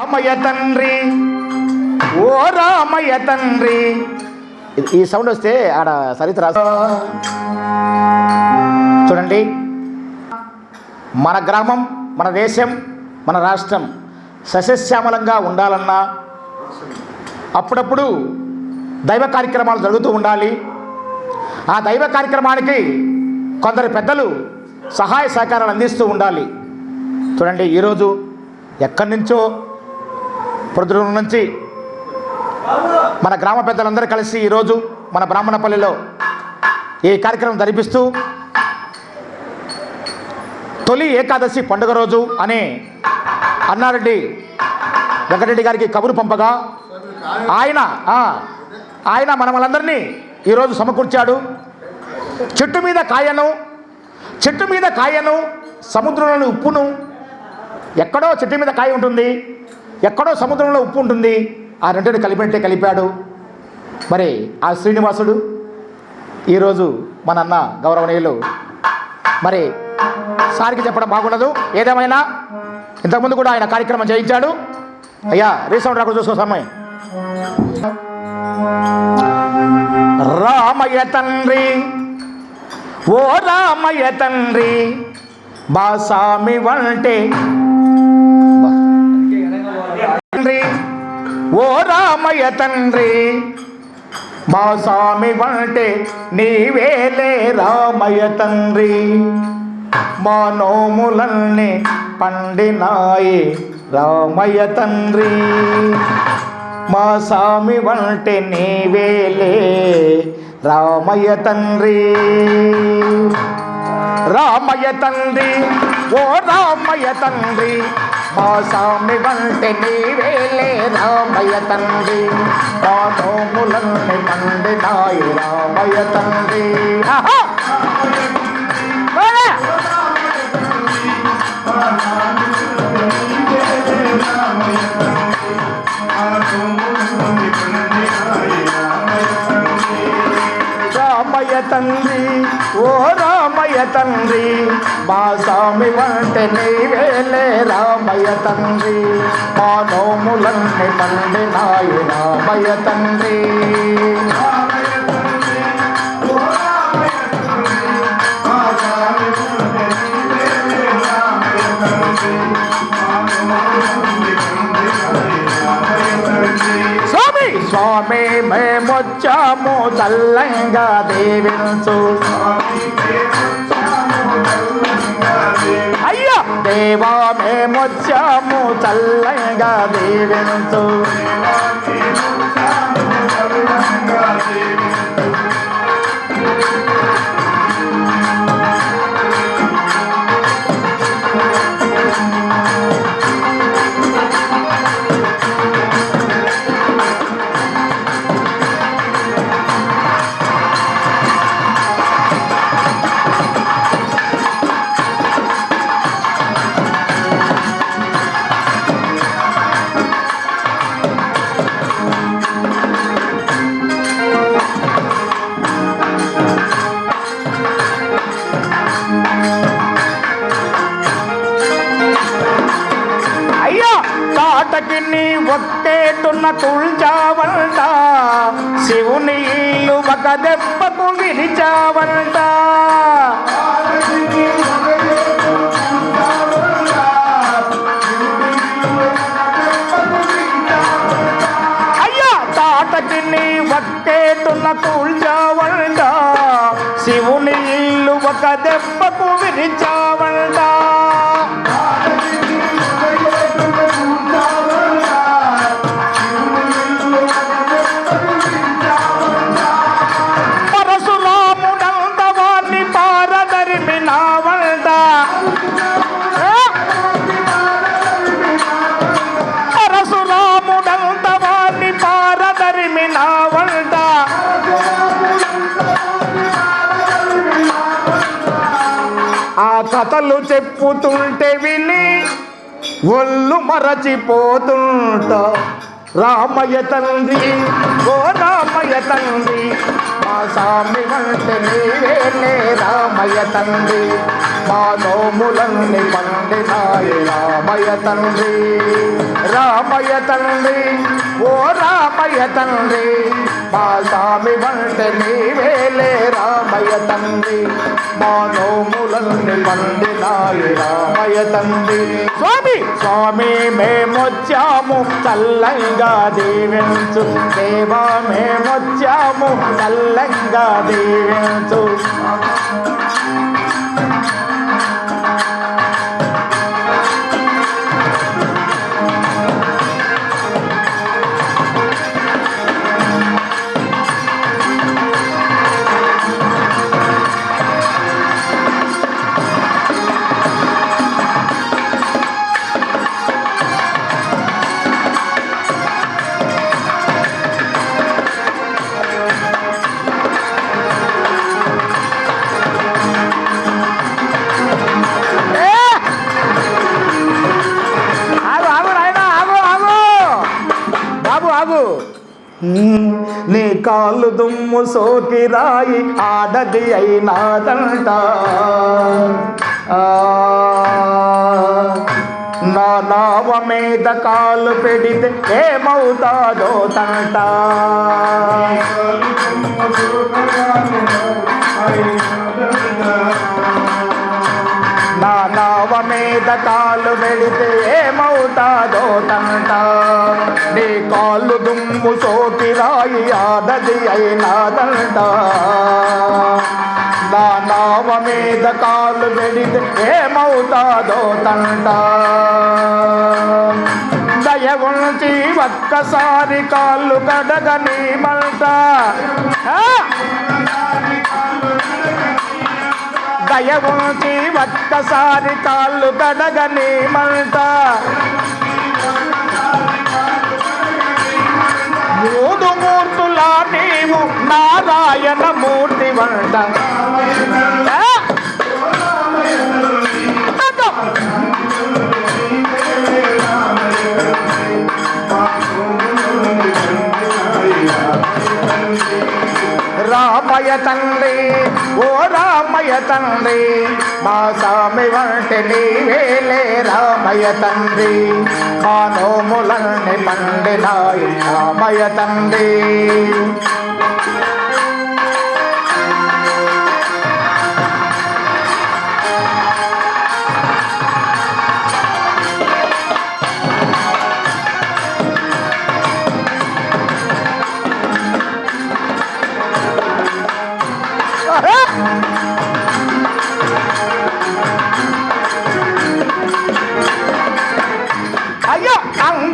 రామయ్య తండ్రి. ఓ రామయ్య తండ్రి. ఈ సౌండ్ వస్తే ఆడ సరిత రాసు చూడండి. మన గ్రామం మన దేశం మన రాష్ట్రం సస్యశ్యామలంగా ఉండాలన్నా అప్పుడప్పుడు దైవ కార్యక్రమాలు జరుగుతూ ఉండాలి. ఆ దైవ కార్యక్రమానికి కొందరు పెద్దలు సహాయ సహకారాలు అందిస్తూ ఉండాలి. చూడండి ఈరోజు ఎక్కడి నుంచో పొద్దున నుంచి మన గ్రామ పెద్దలందరూ కలిసి ఈరోజు మన బ్రాహ్మణపల్లిలో ఈ కార్యక్రమం జరిపిస్తూ తొలి ఏకాదశి పండుగ రోజు అని అన్నారెడ్డి వెంకటరెడ్డి గారికి కబురు పంపగా ఆయన ఆయన మనమలందరినీ ఈరోజు సమకూర్చాడు. చెట్టు మీద కాయను చెట్టు మీద కాయను సముద్రంలోని ఉప్పును ఎక్కడో చెట్టు మీద కాయ ఉంటుంది. ఎక్కడో సముద్రంలో ఉప్పు ఉంటుంది. ఆ రెంటిని కలిపినట్టే కలిపాడు. మరి ఆ శ్రీనివాసుడు ఈరోజు మన అన్న గౌరవనీయులు మరి సారికి చెప్పడం బాగుండదు. ఏదేమైనా ఇంతకుముందు కూడా ఆయన కార్యక్రమం చేయించాడు. అయ్యా రీసౌండ్ రాకుండా చూసుకో సమయం. రామయ్య తండ్రి ఓ రామయ్య తండ్రి బాసామి వంటే ఓ రామయ్య తండ్రి మా స్వామి వంటే నీవేలే రామయ్య తండ్రి. మా నోములన్నీ పండినాయి రామయ్య తండ్రి. మా స్వామి వంటే నీవేలే రామయ్య తండ్రి. రామయ్య తండ్రి ఓ రామయ్య తండ్రి మా స్వామి వంటి నీవేలే రామయ్య తండ్రి. మా నోములన్నీ పండినాయి రామయ్య తండ్రి! రామయ్య తండ్రి ఓ రామయ్య తండ్రి మా స్వామి వంటి నీవేలే రామయ్య తండ్రి. మా నోములన్నీ పండినాయి రామయ్య తండ్రి. స్వామి మేమొచ్చాము తల్లంగా దేవించు అయ్యా దేవా మేమొచ్చాము చల్లంగా దీవించు you. తాటకి ఒత్తేటున్న తుల్చావంట. శివుని ఇల్లు ఒక దెబ్బకు విరిచావంట. అయ్యా తాటకి నీ తుల్చావంట. శివుని ఇల్లు ఒక దెబ్బకు విరిచా కథలు చెప్పుతుంటే విని ఒళ్ళు మరచిపోతుంట. రామయ్య తండ్రి ఓ రామయ్య తండ్రి మా సామి వంటి నీవేలే రామయ్య తండ్రి. మా నోములన్నీ పండినా రామయ్య తండ్రి రామయ్య తండ్రి ఓ రామయ్య తండ్రి మా స్వామి వంట నీవేలే రామయ్య తండ్రి మా నోములన్నీ పండినాయి రామయ్య తండ్రి. స్వామి! స్వామి మేమొచ్చాము చల్లంగా దీవించు. దేవా మేమొచ్చాము చల్లంగా దీవించు. నీ కాళ్ళు దుమ్ము సోకి రాయి ఆడది అయినాదంట. నా నావ మీద కాలు పెడితే ఏమవుతాదో తంట. నా మీద కాలు పెడితే ఏమవుతాదో తంట. నీ కాళ్ళు దుమ్ము సోకి రాయి ఆదది అయినాదంట. నా నావ మీద కాలు పెడితే ఏమవుతాదో తంట. దయ ఉంచి ఒక్కసారి కాళ్ళు కడగని మంట. దయ ఉంచి ఒక్కసారి కాళ్ళు కడగని మంట. మూడు మూర్తులా నీవు నారాయణ మూర్తి వంట. ఆ! తండ్రి ఓ రామయ్య తండ్రి మా స్వామి వంటి నీవేలే రామయ్య తండ్రి. మా నోములన్నీ పండినాయి రామయ్య తండ్రి.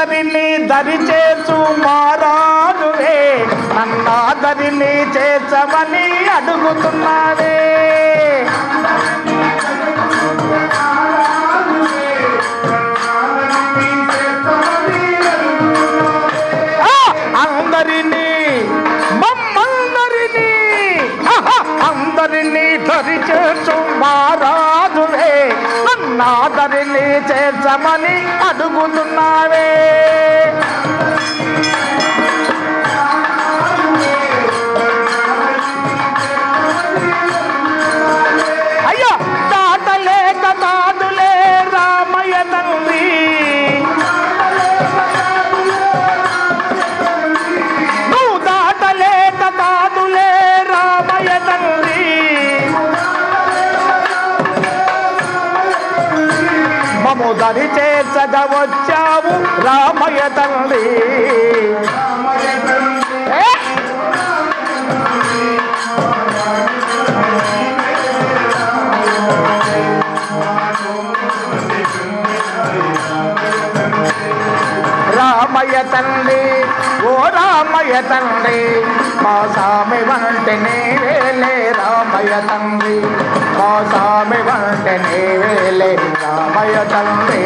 అందరినీ దరిచేసు మారాజువే నన్నాదరినీ చేర్చమని అడుగుతున్నావే. అందరినీ మమ్మందరినీ. అందరినీ దరిచేసు మారా నన్నాదరిని చేర్చమని అడుగుతున్నావే. మము దరి చేర్చగా వచ్చావు రామయ్య తల్లి. రామయ్య తండ్రి ఓ రామయ్య తండ్రి మా స్వామి వంటి నీవేలే రామయ్య తండ్రి మా స్వామి వంటి నీవేలే రామయ్య తండ్రి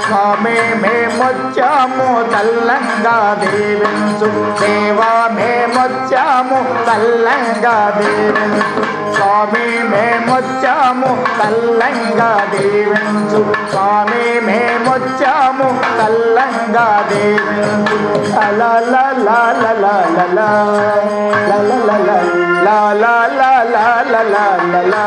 స్వామి మేమొచ్చాము తల్లంగా దీవించు దేవా మేమొచ్చాము తల్లంగా దీవించు స్వామి మేమొచ్చాము తల్లంగా దీవించు స్వామి మేమొచ్చాము తల్లంగా దీవించు లా లా లా లా లా లా లా లా లా లా లా లా లా లా లా లా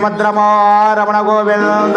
శ్రీమద్రమారమణ శ్రీమద్రమో గోవింద.